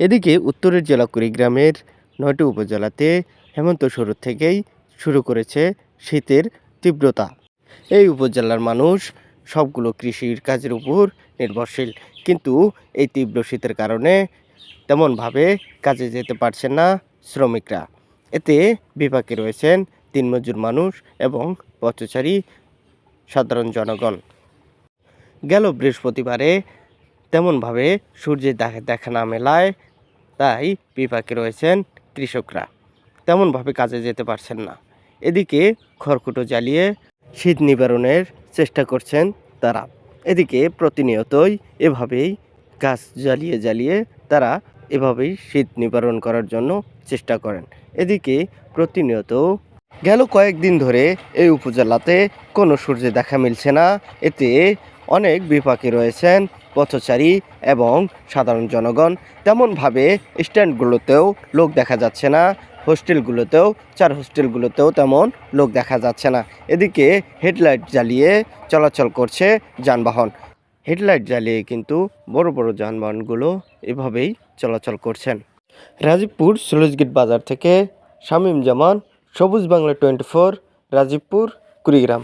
এদিকে উত্তরের জেলা কুড়িগ্রামের নয়টি উপজেলাতে হেমন্ত শুরু থেকেই শুরু করেছে শীতের তীব্রতা। এই উপজেলার মানুষ সবগুলো কৃষির কাজের উপর নির্ভরশীল। কিন্তু এই তীব্র শীতের কারণে তেমনভাবে কাজে যেতে পারছেন না শ্রমিকরা। এতে বিপাকে রয়েছেন তিন মজুর মানুষ এবং পথচারী সাধারণ জনগণ। গেল বৃহস্পতিবারে তেমনভাবে সূর্যের দেখা দেখা না মেলায় তাই বিপাকে রয়েছেন কৃষকরা। তেমনভাবে কাজে যেতে পারছেন না। এদিকে খড়কুটো জ্বালিয়ে শীত নিবারণের চেষ্টা করছেন তারা। এদিকে প্রতিনিয়তই এভাবেই গাছ জ্বালিয়ে জ্বালিয়ে তারা এভাবেই শীত নিবারণ করার জন্য চেষ্টা করেন। এদিকে প্রতিনিয়ত গেল কয়েকদিন ধরে এই উপজেলাতে কোনো সূর্যের দেখা মিলছে না। এতে অনেক বিপাকে রয়েছেন পথচারী এবং সাধারণ জনগণ তেমনভাবে স্ট্যান্ডগুলোতেও লোক দেখা যাচ্ছে না, হোস্টেলগুলোতেও, চার হোস্টেলগুলোতেও তেমন লোক দেখা যাচ্ছে না। এদিকে হেডলাইট জ্বালিয়ে চলাচল করছে যানবাহন। হেডলাইট জ্বালিয়ে কিন্তু বড় বড় যানবাহনগুলো এভাবেই চলাচল করছেন। রাজীবপুর সুলজগেট বাজার থেকে শামীম জামান, সবুজ বাংলা টোয়েন্টি ফোর, রাজীবপুর, কুড়িগ্রাম।